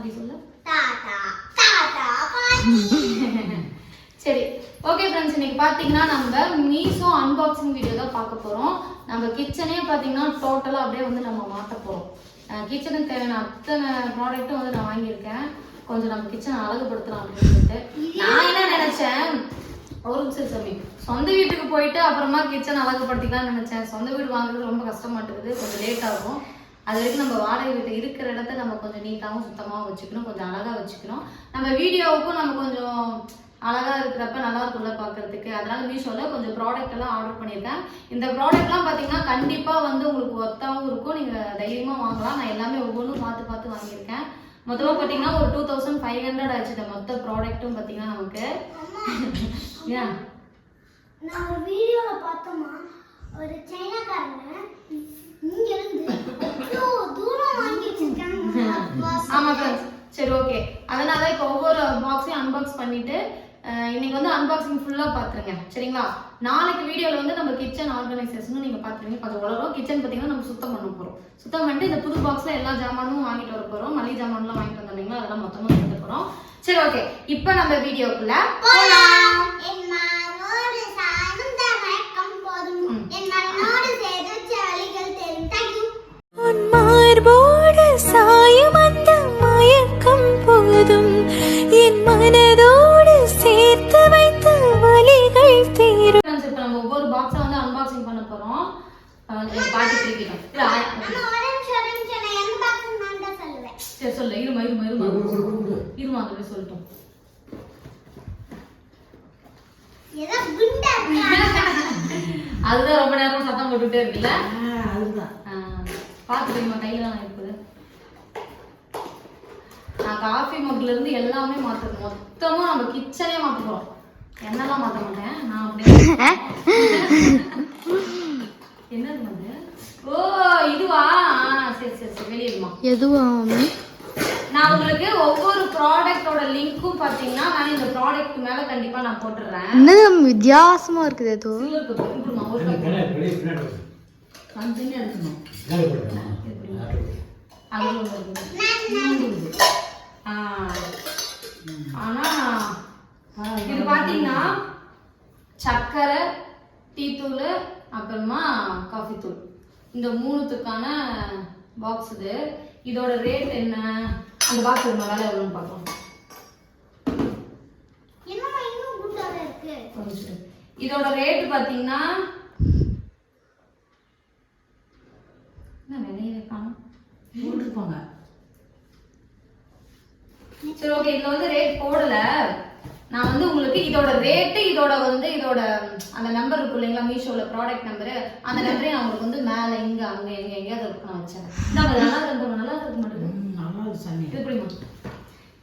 அப்படி சொல்லு. தாத்தா தாத்தா பாட்டி. சரி ஓகே ஃப்ரெண்ட்ஸ் இன்னைக்கு பார்த்தீங்கன்னா நம்ம மீஷோ அன்பாக்சிங் வீடியோ தான் பார்க்க போகிறோம் நம்ம கிச்சனே பார்த்தீங்கன்னா டோட்டலாக அப்படியே வந்து நம்ம மாற்ற போகிறோம் கிச்சனுக்கு தேவையான அத்தனை ப்ராடக்ட்டும் வந்து நான் வாங்கியிருக்கேன். கொஞ்சம் நம்ம கிச்சனை அழகுபடுத்தலாம் அப்படின்னு சொல்லிட்டு. நான் என்ன நினச்சேன்? ஒரு நிமிஷம் சாமி சொந்த வீட்டுக்கு போயிட்டு அப்புறமா கிச்சன் அழகுபடுத்திக்கலாம்னு நினச்சேன். சொந்த வீடு வாங்குறது ரொம்ப கஷ்டமாட்டுக்குது. கொஞ்சம் லேட் ஆகும். அது வரைக்கும் நம்ம வாடகை வீட்டு இருக்கிற இடத்த நம்ம கொஞ்சம் நீட்டாகவும் சுத்தமாகவும் வச்சுக்கணும். கொஞ்சம் அழகாக வச்சுக்கணும். நம்ம வீடியோவுக்கும் நம்ம கொஞ்சம் அழகா இருக்கிறப்ப நல்லா இருக்கும்ல பார்க்கறதுக்கு அதனால மீஷோவில் கொஞ்சம் ப்ராடக்ட் எல்லாம் ஆர்டர் பண்ணியிருக்கேன். இந்த ப்ராடக்ட்லாம் பார்த்தீங்கன்னா கண்டிப்பாக வந்து உங்களுக்கு ஒத்தாவும் இருக்கும். நீங்கள் தைரியமாக வாங்கலாம். நான் எல்லாமே ஒவ்வொன்றும் பார்த்து பார்த்து வாங்கியிருக்கேன். மொத்தமாக பார்த்தீங்கன்னா ஒரு டூ தௌசண்ட் ஃபைவ் ஹண்ட்ரட் ஆச்சு இந்த மொத்த ப்ராடக்ட்டும் பார்த்தீங்கன்னா நமக்கு. ஏன் நான் ஒரு பார்த்தோமா ஒரு சைனாக்காரங்க இங்க இருந்து அவ்வளோ தூரம் வாங்கி வச்சிருக்காங்க ஆமா ஃப்ரெண்ட்ஸ் சரி ஓகே அதனால இப்போ ஒவ்வொரு பாக்ஸையும் அன்பாக்ஸ் பண்ணிட்டு இன்னைக்கு வந்து அன்பாக்சிங் ஃபுல்லா பாத்துருங்க. சரிங்களா? நாளைக்கு வீடியோல வந்து நம்ம கிச்சன் ஆர்கனைசேஷனும் நீங்க பாத்துருங்க கொஞ்சம் உலகம் கிச்சன் பாத்தீங்கன்னா நம்ம சுத்தம் பண்ண போறோம். சுத்தம் பண்ணிட்டு இந்த புது பாக்ஸ்ல எல்லா ஜாமானும் வாங்கிட்டு வர போறோம். மளிகை ஜாமான்லாம் வாங்கிட்டு வந்தோம் இல்லைங்களா? அதெல்லாம் மொத்தமா எடுத்து போறோம். சரி ஓகே இப்போ நம்ம வீடியோக்குள்ள போலாம். என் மனோடு சாயும் மனதோடு சேர்த்து வைத்த வலிகள் தீரும். இப்போ நம்ம ஒவ்வொரு பாக்ஸை வந்து அன்பாக்சிங் பண்ண போறோம். பாட்டி நான் நான் சொல்லுவேன். சரி சொல்லு. இருமா இருமா இருமா. இருமா அது போய் சொல்லட்டும்? அதுதான் ரொம்ப நேரம் சத்தம் போட்டுட்டே இருக்குல்ல அதுதான். பார்த்து தெரியுமா? கையில தான் இருக்குது நான் காஃபி மக்ல இருந்து எல்லாமே மாத்தணும் மொத்தமா நம்ம கிச்சனே மாத்த போறோம். என்னெல்லாம் மாத்த மாட்டேன்? நான் அப்படியே என்னது வந்து ஓ இதுவா? சரி சரி சரி வெளியிடுமா எதுவும் நான் உங்களுக்கு ஒவ்வொரு ப்ராடக்ட்டோட லிங்க்கும் பாத்தீங்கன்னா நான் இந்த ப்ராடக்ட் மேல கண்டிப்பா நான் போட்டுடுறேன் என்னது வித்தியாசமா இருக்குது ஏதோ. சில்வர் கப் இப்படிமா ஒரு கப் தனித்தனியாக எடுக்கணும் அதுல ஒண்ணு இருக்குது. ஆ. ஆனா இது பாத்தீங்கன்னா சர்க்கரை டீத்தூள் அப்புறமா காஃபி தூள். இந்த மூணுத்துக்கான பாக்ஸ் இது. இதோட ரேட் என்ன? அந்த பாக்ஸ் ஒரு வேலை எவ்வளோன்னு பார்க்கலாம். இதோட ரேட் பாத்தீங்கன்னா என்ன விலையை காணும்? போட்டிருப்பாங்க சரி ஓகே இதுல வந்து ரேட் போடல. நான் வந்து உங்களுக்கு இதோட ரேட்டு இதோட வந்து இதோட அந்த நம்பர் இருக்கும் இல்லைங்களா மீஷோல ப்ராடக்ட் நம்பர் அந்த நம்பரே நான் உங்களுக்கு வந்து மேல இங்க அங்க எங்க எங்கேயாவது இருக்கு நான் வச்சேன். நல்லா இருக்கு நல்லா இருக்க மாட்டேங்குது எப்படிமா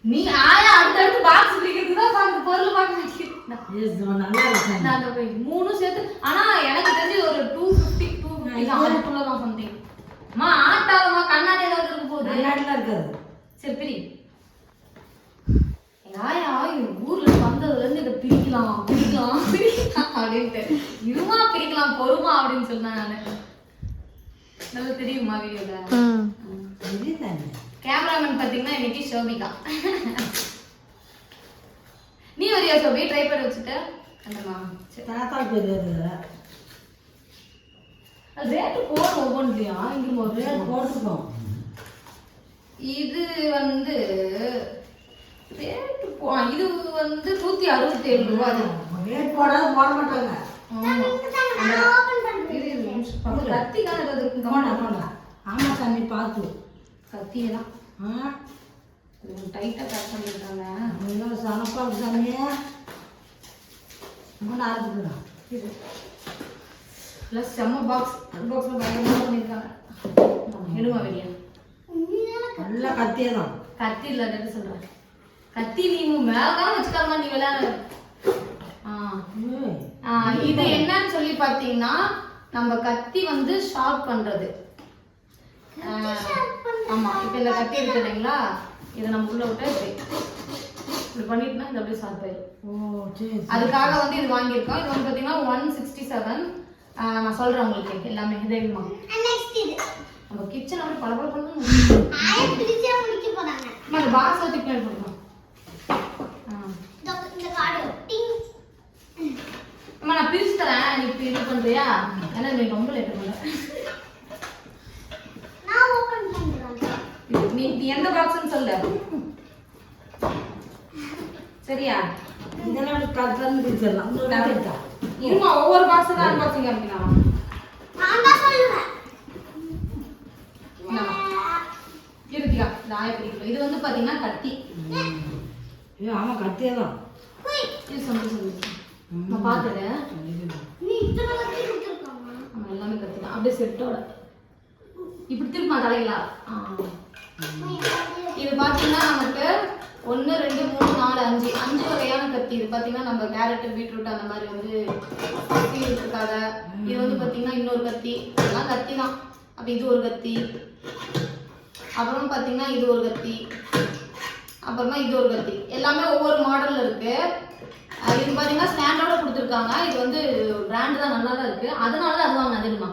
நீ ஆயா அடுத்தடுத்து பாக்ஸ் பிடிக்கிறதுக்கு தான் பாக்க பொருள் பார்க்க நல்லா போய் மூணும் சேர்த்து ஆனா எனக்கு தெரிஞ்சு ஒரு டூ ஃபிஃப்டி டூ ஃபிஃப்டி ஆறுக்குள்ள தான் சம்திங் அம்மா ஆட்டாதம்மா கண்ணாடி ஏதாவது இருக்க போகுது? கண்ணாடிலாம் இருக்காது. சரி பிரி. ஆயா இந்த ஊர்ல வந்ததுல இருந்து இதை பிரிக்கலாம் பிரிக்கலாம் பிரிக்கலாம் அப்படின்ட்டு. இருமா பிரிக்கலாம் பொறுமா அப்படின்னு சொன்னேன் நானு. நல்லா தெரியுமா வீடியோல? கேமராமேன் பாத்தீங்கன்னா இன்னைக்கு ஷோபிகா. நீ வரியா ஷோபி ட்ரை பண்ணி வச்சுட்ட அந்தம்மா சரி. தாத்தா பேர் வருது ரேட்டு போடும் ஒவ்வொன்றுலையா இங்க ஒரு ரேட் போட்டிருக்கோம் இது வந்து ரேட்டு போ. இது வந்து நூத்தி அறுபத்தி ஏழு ரூபா அது ரேட் போடாத போட மாட்டாங்க. பக்கத்துல. கத்தி தானே ஏதாவது இருக்குங்க. போடா போடா. ஆமா சாமி பார்த்து. கத்தியே தான் ஆ? கொஞ்சம் டைட்டா கட் பண்ணிருக்காங்க. நல்லா சனப்பா இருக்கு சாமி ரொம்ப ஆரம்பிக்கிறோம் இது. ப்ளஸ் செம்ம பாக்ஸ் பாக்ஸ்ல பயங்கரமா பண்ணிருக்காங்க. எடுமா வெளியே. நல்லா கத்தியே தான் கத்தி இல்ல சொல்றேன். கத்தி நீ மேலதான் வச்சுக்காம நீ விளையாட இது என்னன்னு சொல்லி பாத்தீங்கன்னா நம்ம கத்தி வந்து ஷார்ப் பண்றது. ஆமா இப்ப இந்த கத்தி இருக்கு இல்லைங்களா? இதை நம்ம உள்ள விட்டா இப்படி. இப்படி பண்ணிட்டுனா இது அப்படியே ஷார்ப் ஆயிடும். அதுக்காக வந்து இது வாங்கியிருக்கோம். இது வந்து பாத்தீங்கன்னா ஒன் சிக்ஸ்டி செவன் நான் சொல்றேன் உங்களுக்கு எல்லாமே தெரியுமா. நம்ம கிச்சன் அப்படி பல பல பழம் ஆய அம்மா நான் பிரிச்சு தரேன் நீ இது பண்றியா? ஏன்னா நீ ரொம்ப லேட் பண்ண. நான் ஓபன் பண்றேன். நீ நீ எந்த பாக்ஸ்னு சொல்லு. சரியா? இதெல்லாம் உங்களுக்கு இருக்கா? இருமா ஒவ்வொரு பாக்ஸ் தான் அன்பாக்சிங் காமிக்கலாம் நான் தான் சொல்லுவேன். இருக்கியா ஆய பிடிக்கல இது வந்து பாத்தீங்கன்னா கத்தி ஏ ஆமாம் கத்தியே தான். போய். இது சொல்லு சொல்லு நான் பார்த்தது நீ இத்தனை கொடுத்துருக்காங்க எல்லாமே கத்தி தான். அப்படியே செட்டோட இப்படி திரும்ப தலைகளா இது பார்த்தீங்கன்னா நமக்கு ஒன்று ரெண்டு மூணு நாலு அஞ்சு. அஞ்சு வகையான கத்தி. இது பார்த்தீங்கன்னா நம்ம கேரட் பீட்ரூட் அந்த மாதிரி வந்து கத்தி எடுத்துக்காத இது வந்து பார்த்தீங்கன்னா இன்னொரு கத்தி. இதெல்லாம் கத்தி தான். அப்போ இது ஒரு கத்தி. அப்புறம் பார்த்தீங்கன்னா இது ஒரு கத்தி. அப்புறமா இது ஒரு கத்தி. எல்லாமே ஒவ்வொரு மாடல்ல இருக்கு. அஹ் இது பார்த்தீங்கன்னா ஸ்டாண்டோட கொடுத்துருக்காங்க. இது வந்து பிராண்ட் தான் நல்லா தான் இருக்கு. அதனால தான் அது வாங்க தெரியுமா?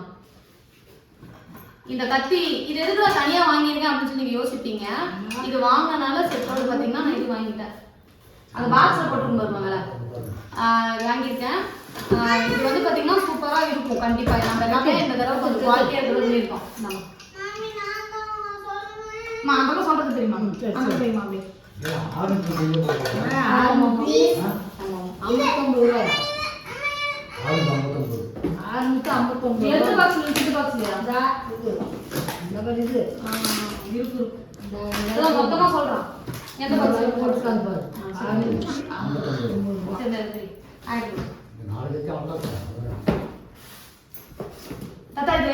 இந்த கத்தி இது எதுக்கு நான் தனியா வாங்கியிருக்கேன் அப்படின்னு சொல்லி நீங்க யோசிப்பீங்க. இது வாங்கினால செட்டோட பாத்தீங்கன்னா நான் இது வாங்கிட்டேன். அந்த பாக்ஸ்ல போட்டு பாருங்க மேல ஆஹ் இது வாங்கியிருக்கேன். இது வந்து பாத்தீங்கன்னா சூப்பரா இருக்கும். கண்டிப்பா. நம்ம எல்லாமே இந்த தடவை கொஞ்சம் குவாலிட்டியா இருக்கிறது இருக்கோம். நம்ம. அம்மா, அந்த பக்கம் சொல்றது தெரியுமா? தெரியுமா அப்படி ஆ, ஆமா. இது. இது இந்த மொத்தமா சொல்றான் எந்த பாக்ஸ்ல போட்டுருக்காங்க பாரு தாத்தா இது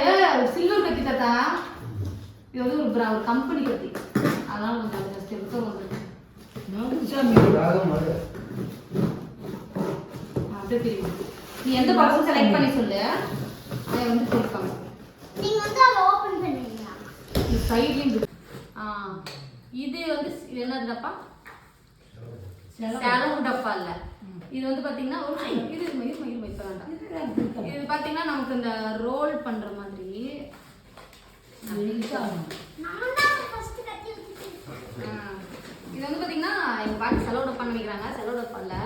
சில்வர் கத்தி தாத்தா இது வந்து ஒரு கம்பெனி கத்தி அதனால கொஞ்சம் அது ஸ்டெப்ஸோ வந்து நாகசாமி அப்படியே தெரியும் நீ எந்த பாக்ஸ் செலக்ட் பண்ணி சொல்லு? அதை வந்து கொடுப்பாங்க. நீங்க வந்து அதை ஓபன் பண்ணுவீங்களா? இந்த சைட்லயும் ஆ இது வந்து இது என்னதுப்பா செலவு. டப்பா இல்ல. இது வந்து பாத்தீங்கன்னா ஒரு இது இருமா இப்ப வேண்டாம். இது பாத்தீங்கன்னா நமக்கு இந்த ரோல் பண்ற மாதிரி. நான் தான் ஃபர்ஸ்ட் கட்டி வச்சிருக்கேன் ஆ, இது வந்து பாத்தீங்கன்னா எங்க பாட்டி செலவு டப்பா நினைக்கிறாங்க செலவு டப்பா இல்ல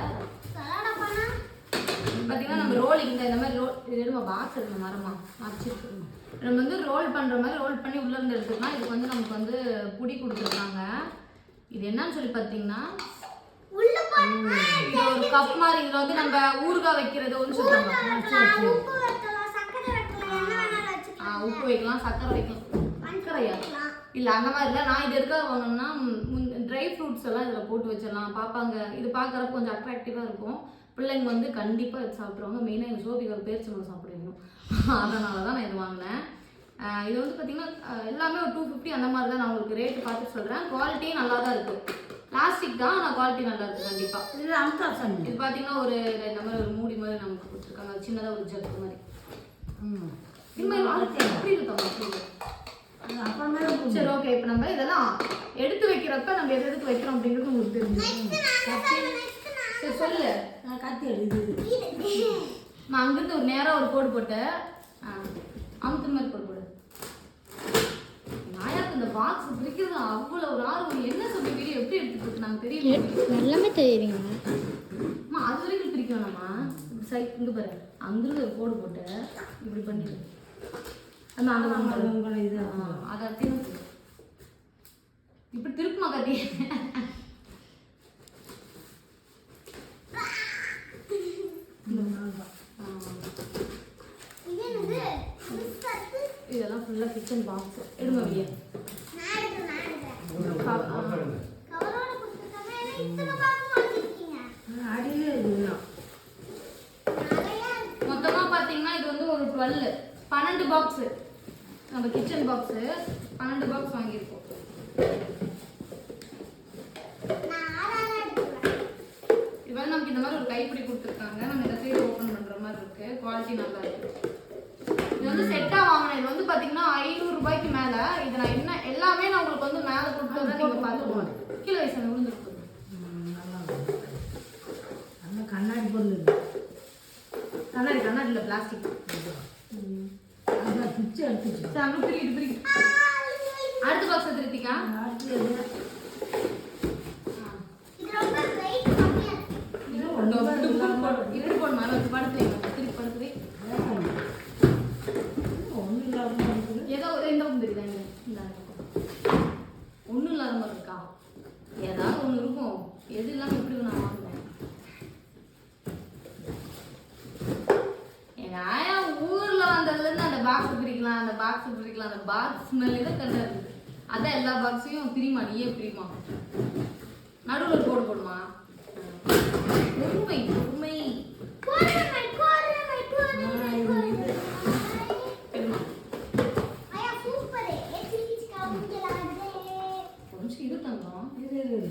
சலாடா பண்ணா? பாத்தீங்கன்னா நம்ம ரோல் இந்த இந்த மாதிரி ரோல் இது எடுமா பாக்ஸ் எடுங்க மரமா? மறைச்சிருக்கு நம்ம வந்து ரோல் பண்ற மாதிரி ரோல் பண்ணி உள்ள இருந்து எடுத்துக்கலாம் இதுக்கு வந்து நமக்கு வந்து புடி கொடுத்துருக்காங்க. இது என்னன்னு சொல்லி போனா இது ஒரு கப் மாதிரி இதுல வந்து நம்ம ஊறுகாய் வைக்கிறது ஒன்று சொல்றாங்க. உப்பு வைக்கலாம் சக்கரை வைக்கலாம் சக்கரையா. இல்ல அந்த மாதிரி இல்ல. நான் இது எதுக்காக வாங்கணும்னா ட்ரை ஃப்ரூட்ஸ் எல்லாம் இதுல போட்டு வச்சிடலாம். பாப்பாங்க இது பார்க்கறப்ப கொஞ்சம் அட்ராக்டிவா இருக்கும். பிள்ளைங்க வந்து கண்டிப்பா இது சாப்பிடுவாங்க மெயினா எங்க சோபிக்கு பேரிச்சம்பழம் சாப்பிடுவோம் அதனால தான் நான் இது வாங்கினேன். இது வந்து பார்த்தீங்கன்னா எல்லாமே ஒரு டூ ஃபிஃப்டி அந்த மாதிரி தான் நான் உங்களுக்கு ரேட் பார்த்து சொல்கிறேன் குவாலிட்டியும் நல்லா தான் இருக்குது பிளாஸ்டிக் தான் ஆனால் குவாலிட்டி நல்லா இருக்குது கண்டிப்பாக இது அமுதாசாமி இது பார்த்தீங்கன்னா ஒரு இந்த மாதிரி ஒரு மூடி மாதிரி நமக்கு கொடுத்துருக்காங்க. சின்னதாக ஒரு ஜக்கு மாதிரி. ம். இது மாதிரி அப்புறமே இருக்கும். சரி ஓகே இப்போ நம்ம இதெல்லாம் எடுத்து வைக்கிறப்ப நம்ம எது எடுத்து வைக்கிறோம் அப்படிங்கிறது உங்களுக்கு தெரிஞ்சிடும் சரி சொல்லு. நான் கத்தி எடு, இது இது. நான் அங்கிருந்து ஒரு நேரா ஒரு கோடு போட்டு அமுத்து மாதிரி கோடு போடு. நாயாக்கு இந்த பாக்ஸ் பிரிக்கிறது அவ்வளோ ஒரு ஆர்வம் என்ன சொல்லி வீடியோ எப்படி எடுத்துட்டு இருக்கு நாங்கள் தெரியல. எல்லாமே தெரியுதுங்க. அம்மா அது வரைக்கும் பிரிக்க வேணாமா சை இங்க பாரு. அங்கிருந்து ஒரு கோடு போட்டு இப்படி பண்ணிடு. இது. அதை திருப்பு. இப்படி திருப்புமா அது. இதெல்லாம் ஃபுல்லாக கிச்சன் பாக்ஸ் எடுங்க வெளியே நான் எடுக்கிறேன், நான் எடுக்கிறேன். ஆ. கவரோட கொடுத்துருக்காங்க. ஏன்னா இத்தனை box வச்சிருக்கீங்க. அடியிலே இருக்குதுண்ணா நிறையா இருக்கு. மொத்தமா பாத்தீங்கன்னா இது வந்து ஒரு டுவெல் பன்னெண்டு பாக்ஸ் நம்ம கிச்சன் பாக்ஸ் பன்னெண்டு பாக்ஸ் வாங்கியிருக்கோம். இதுவரை இது வந்து நமக்கு இந்த மாதிரி ஒரு கைப்பிடி கொடுத்துருக்காங்க. நம்ம இந்த சைடு ஓப்பன் பண்ற மாதிரி இருக்கு. குவாலிட்டி நல்லா இருக்கு. இது வந்து செட்டா வாங்கினேன். இது வந்து பாத்தீங்கன்னா ஐநூறு ரூபாய்க்கு மேல. இது நான் என்ன எல்லாமே நான் உங்களுக்கு வந்து மேல தான் நீங்க பார்த்துக்கோங்க கீழே வயசு விழுந்துருக்கு நல்லா கண்ணாடி பொருள் கண்ணாடி கண்ணாடி இல்லை பிளாஸ்டிக் சரி அங்க பிரிக்கிட்டு பிரிக்கிட்டு. அடுத்த பாக்ஸ் திருத்திக்கா அடுத்தது இது ரொம்ப weight கம்மியா இருக்கு. இது ஒண்ணு ஒன்று இப்படி போடு இப்படி போடு மேல வச்சு படுத்து வை திருப்பி படுத்து வை ஒன்றும் இல்லாமல் இருக்குது ஏதோ ஒரு இந்த பக்கம் தெரியுதா இங்க? இந்த பக்கம். ஒண்ணும் இல்லாத மாதிரி இருக்கா ஏதாவது ஒண்ணு இருக்கும் எது இல்லாம எப்படி நான் வாங்குவேன் எங்க ஆயா ஊர்ல வந்ததுல இருந்து அந்த பாக்ஸ் பிரிக்கலாம் அந்த பாக்ஸ் ஸ்மெல் தான் கண்டா இருக்குது அதான் எல்லா பாக்ஸையும் பிரிமா நீயே பிரிமா நடுவுல ஒரு கோடு போடுமா? பொறுமை பொறுமை. போடுறேன், போடுறேன், போடுறேன். பெருமா ஐயா, super. ஏச்சி கிச்சி கவுந்தலாதே. கொஞ்சம் இது தங்கம் இது இது.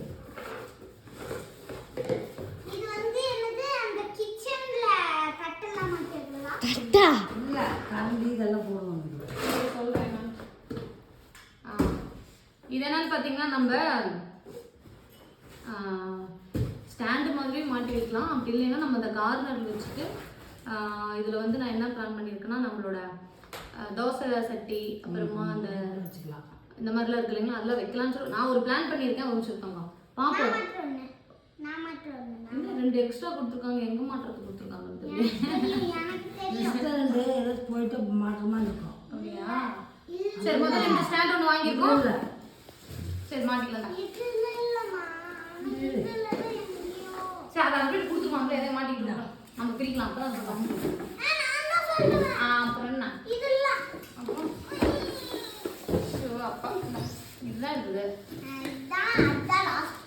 இது வந்து என்னது அந்த கிச்சன்ல தட்டெல்லாம் மாட்டிருக்கலாம் கரெக்டா இல்லை கரண்டி இதெல்லாம் போடுவாங்க சொல்றேன் நான். ஆ. இது என்னன்னு பார்த்தீங்கன்னா நம்ம ஸ்டாண்டு மாதிரியும் மாட்டி வைக்கலாம். அப்படி இல்லைன்னா நம்ம அந்த கார்னரில் வச்சுட்டு இதில் வந்து நான் என்ன பிளான் பண்ணியிருக்கேன்னா நம்மளோட தோசை சட்டி அப்புறமா அந்த வச்சுக்கலாம். இந்த மாதிரிலாம் இருக்கு இல்லைங்களா? அதில் வைக்கலாம்னு சொல்லி நான் ஒரு பிளான் பண்ணியிருக்கேன் வச்சுருக்காங்க நான் பார்ப்போம் ரெண்டு எக்ஸ்ட்ரா கொடுத்துருக்காங்க? எங்கே மாட்டுறது ஏதாச்சும் போயிட்டு மாற்றமா இருக்கும் அப்படியா? சரி முதல்ல இந்த ஸ்டாண்ட் ஒன்று வாங்கியிருக்கோம். இல்லை. சரி மாட்டிக்கலாம் சரி அதை அப்படியே கொடுத்துருவாங்க எதை மாட்டிக்கலாம் நம்ம பிரிக்கலாம். அப்போ அப்புறம் என்ன? இல்ல அப்புறம்? ஷோ அப்பா. இதுதான் இருக்குது அதான் அதான் லாஸ்ட்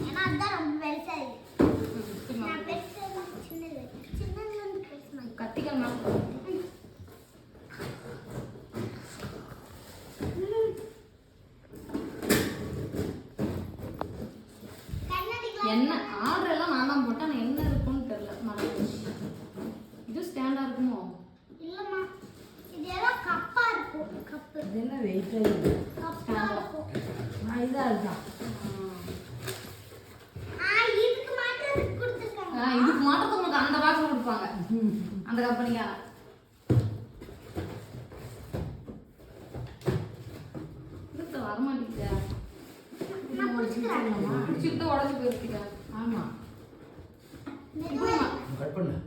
ஏன்னா அதான் ரொம்ப பெருசா இருக்கு ம், சரிம்மா. நான் பெருசு சின்னது சின்னதுல இருந்து பெருசு கத்திகள் மேலே கண்ணாடிக்கலாம் என்ன ஆர்டர் எல்லாம் நான் தான் போட்டேன் ஆனால் என்ன இருக்கும்னு தெரியல. மறந்து இது ஸ்டாண்டாக இருக்குமோ? இல்லம்மா இது ஏதோ கப்பா இருக்கும் கப்பு. அது என்ன வெயிட்டாக இருக்குது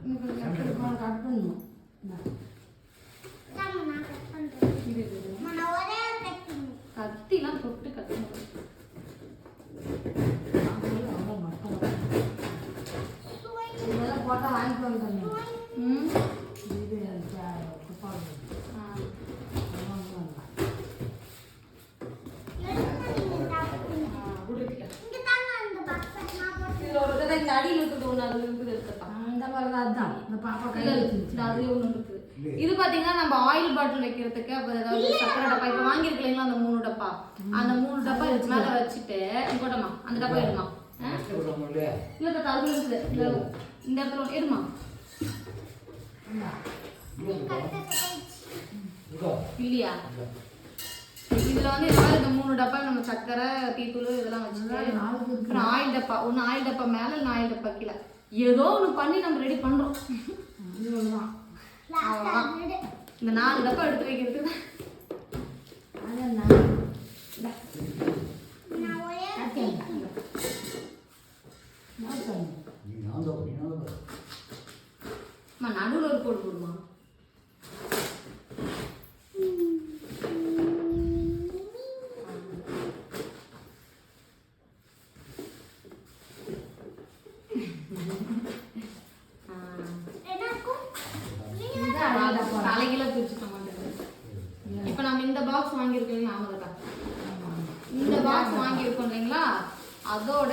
Mm-hmm. அப்புறம் ஏதாவது சக்கரை டப்பா இப்ப வாங்கியிருக்க இல்லைங்களா அந்த மூணு டப்பா? அந்த மூணு டப்பா இதுக்கு மேல வச்சுட்டு போட்டோமா? அந்த டப்பா எடுமா? இல்ல தாத்தா, அதுல இருக்குது இல்ல, இந்த இடத்துல எடுமா. இருக்கா. இல்லையா? இதுல வந்து இந்த மாதிரி இந்த மூணு டப்பா நம்ம சக்கரை டீத்தூள் இதெல்லாம் வச்சுட்டு அப்புறம் ஆயில் டப்பா. ஒண்ணு ஆயில் டப்பா மேல இல்ல ஆயில் டப்பா கீழே. ஏதோ ஒண்ணு பண்ணி நம்ம ரெடி பண்றோம். இது ஒன்று தான் Last ஆமா. ஆ விடு. இந்த நாலு டப்பா எடுத்து வைக்கிறதுக்கு அது நான் இந்தா, நான் ஒரே ஒரு காட்டுங்க. cake. நான் சொன்னேன் நீ நான் தான் நீ நான் தான் அம்மா நடுவுல ஒரு கோடு போடுமா ஆ. என்ன இருக்கும்? இதுதான் அழகா போகிறேன் தலைகீழ பிரிச்சுக்க மாட்டேங்குது இப்போ நம்ம இந்த பாக்ஸ் வாங்கியிருக்கோம் ஞாபகம் இருக்கா இந்த பாக்ஸ் வாங்கியிருக்கோம் இல்லைங்களா அதோட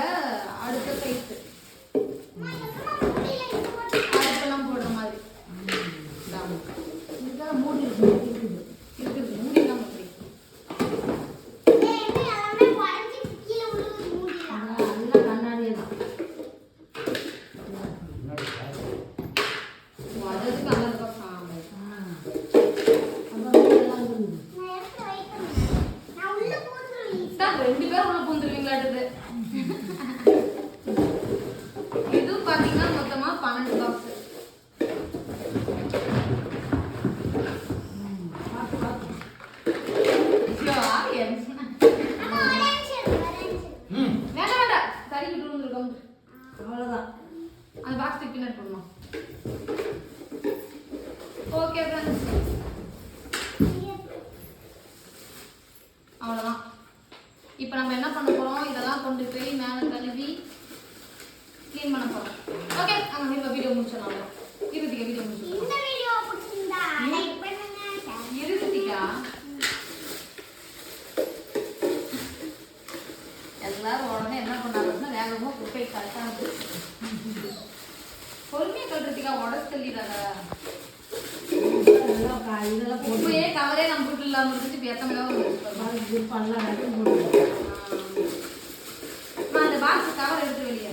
அடுத்த சைஸ் அம்மா, எங்கம்மா முடியல இது போட்டு? அடுப்பெல்லாம் போடுற மாதிரி இதாங்க. இதுதான் மூடி இருக்குது இருக்குது இருக்குது மூடிலாம் அப்படி ஏய், என்ன எல்லாமே உடைஞ்சு கீழே விழுகுது மூடில. அதான் எல்லாம் கண்ணாடியே தான் முன்னாடி காசு அதுக்கு அந்த பாக்ஸ் வாங்க ஆ அப்புறம் இதெல்லாம் இருக்குது நான் எடுத்து வைக்கணும். நான் உள்ள பூந்துருவேன். தான் ரெண்டு பேரும் உள்ள பூந்துருவீங்களாட்டுது இது பாத்தீங்கன்னா மொத்தமா பன்னெண்டு பாக்ஸ் ம் ஓகே ஃப்ரெண்ட்ஸ் அவ்வளோதான் இப்போ நம்ம என்ன பண்ண போறோம் இதெல்லாம் கொண்டு போய் மேலே கழுவி க்ளீன் பண்ண போறோம் ஓகே நம்ம இப்போ வீடியோ முடிச்சிடலாம் இருபத்திக்க வீடியோ முடிச்சிடலாம் இந்த வீடியோ பிடிச்சிருந்தா லைக் பண்ணுங்க share இருபத்திக்கா எல்லாரும் உடனே என்ன பண்ணாங்கன்னா வேகமாக குப்பை கரெக்டாக பொறுமையாக கட்டுறதுக்கா உடச்சு தள்ளிடாத இதெல்லாம் கா- இதெல்லாம் போட்டு உப்பையே கவரே நம்ம வீட்டில் இல்லாமல் இருந்துச்சு இது பண்ணலாம் ரெண்டும் போட்டு அம்மா, அந்த பாக்ஸ் கவர் எடுத்து வெளியே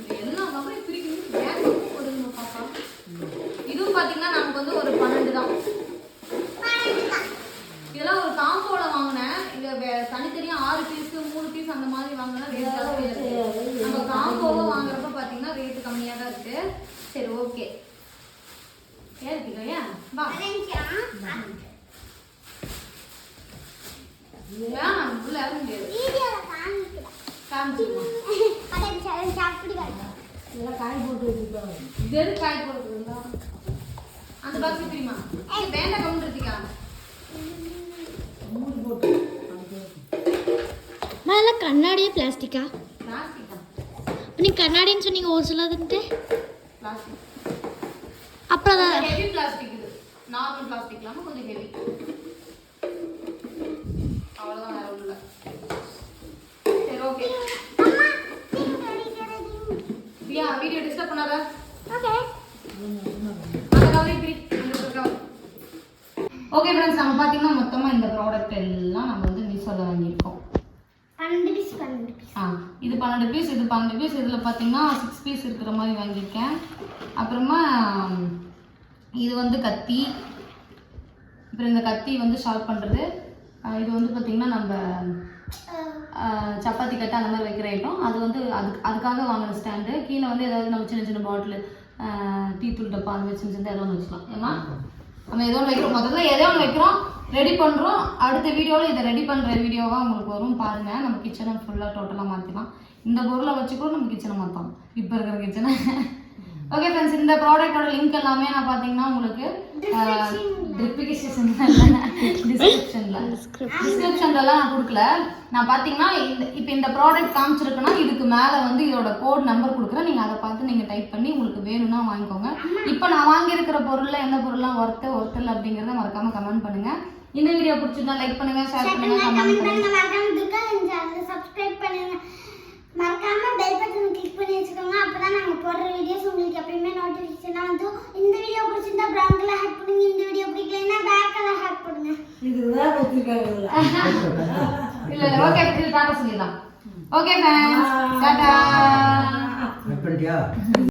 இது எல்லா கவரையும் பிரிக்கணும் வேகமாக போடுங்க பாப்பா இதுவும் பார்த்தீங்கன்னா நமக்கு வந்து ஒரு பன்னெண்டு தான் இதெல்லாம் ஒரு காம்போல வாங்கினேன் இது வே- தனித்தனியா ஆறு பீஸ் மூணு பீஸ் அந்த மாதிரி வாங்கினா ரேட் ஜாஸ்தியா நம்ம காம்போவை வாங்குறப்ப பார்த்தீங்கன்னா ரேட் கம்மியாக தான் இருக்கு சரி ஓகே ஏறிக்கிட்டோம் வா உள்ள இறங்க முடியாது காய் போட்டு வச்சுருக்கோம் இது எது காய் போடுறதுங்களா அந்த பாக்ஸ் தெரியுமா ஏய் வேண்டாம் கவுண்டர்த்திக்கா மூடி போட்டு. மேல கண்ணாடியே பிளாஸ்டிக்கா பிளாஸ்டிக் நீ கண்ணாடின்னு சொன்னீங்க ஒரு சிலதுன்ட்டு? பிளாஸ்டிக் அப்புறம் அதான் ஹெவி பிளாஸ்டிக் இது. நார்மல் பிளாஸ்டிக் இல்லாமல் கொஞ்சம் ஹெவி அவ்வளோதான் வேற ஒண்ணும் சரி ஓகே பிரியா வீடியோ டிஸ்டர்ப் பண்ணாத. ஓகே அந்த பிரி ஓகே ஃப்ரெண்ட்ஸ் நம்ம பார்த்தீங்கன்னா மொத்தமாக இந்த ப்ராடக்ட் எல்லாம் நம்ம வந்து மீஷோவில் வாங்கியிருக்கோம் பன்னெண்டு பீஸ் பன்னெண்டு பீஸ் ஆ இது பன்னெண்டு பீஸ் இது பன்னெண்டு பீஸ் இதில் பார்த்தீங்கன்னா சிக்ஸ் பீஸ் இருக்கிற மாதிரி வாங்கியிருக்கேன். அப்புறமா இது வந்து கத்தி. அப்புறம் இந்த கத்தி வந்து ஷார்ப் பண்ணுறது இது வந்து பார்த்திங்கன்னா நம்ம சப்பாத்தி கட்டு அந்த மாதிரி வைக்கிற ஐட்டம் அது வந்து அதுக்கு அதுக்காக வாங்கின ஸ்டாண்டு கீழே வந்து ஏதாவது நம்ம சின்ன சின்ன பாட்டில் டீ தூள் டப்பா அந்த மாதிரி சின்ன சின்ன ஏதோ ஒன்று வச்சுக்கலாம். ஏன்னா நம்ம ஏதோ ஒன்று வைக்கிறோம். மொத்தத்தில் எதோ ஒன்று வைக்கிறோம். ரெடி பண்ணுறோம் அடுத்த வீடியோவில் இதை ரெடி பண்ணுற வீடியோவாக உங்களுக்கு வரும். பாருங்கள் நம்ம கிச்சனை ஃபுல்லாக டோட்டலாக மாற்றிக்கலாம் இந்த பொருளை வச்சு கூட நம்ம கிச்சனை மாற்றலாம் இப்போ இருக்கிற கிச்சனை ஓகே ஃப்ரெண்ட்ஸ் இந்த ப்ராடக்ட்டோட லிங்க் எல்லாமே நான் பார்த்தீங்கன்னா உங்களுக்கு டிஸ்கிரிப்ஷனில் டிஸ்கிரிப்ஷன்லலாம் நான் கொடுக்கல. நான் பார்த்தீங்கன்னா இந்த இப்போ இந்த ப்ராடக்ட் காமிச்சிருக்குன்னா இதுக்கு மேலே வந்து இதோட கோட் நம்பர் கொடுக்குறேன். நீங்கள் அதை பார்த்து நீங்கள் டைப் பண்ணி உங்களுக்கு வேணும்னா வாங்கிக்கோங்க. இப்போ நான் வாங்கியிருக்கிற பொருளில் எந்த பொருள்லாம் ஒர்த்து ஒர்த்து இல்லை அப்படிங்கிறத மறக்காமல் கமெண்ட் பண்ணுங்கள் இந்த வீடியோ பிடிச்சிருந்தா லைக் பண்ணுங்கள் ஷேர் பண்ணுங்கள் கமெண்ட் பண்ணுங்கள் மறக்காம துர்கா சேனலை சப்ஸ்கிரைப் பண்ணுங்க. மறக்காம பெல் பட்டன் கிளிக் பண்ணி வச்சுக்கோங்க. அப்பதான் நாங்க போடுற வீடியோஸ் உங்களுக்கு எப்பயுமே நோட்டிஃபிகேஷனா வந்து இந்த வீடியோ பிடிச்சிருந்தா ப்ரௌன் கலர் ஹேக் பண்ணுங்க. இந்த வீடியோ பிடிக்கலைன்னா பேக் கலர் ஹேக் பண்ணுங்க. இதுதான் வச்சுருக்காங்க இல்லை இல்லை ஓகே டாட்டா சொல்லிடலாம். ஓகே கட் பண்ணிட்டியா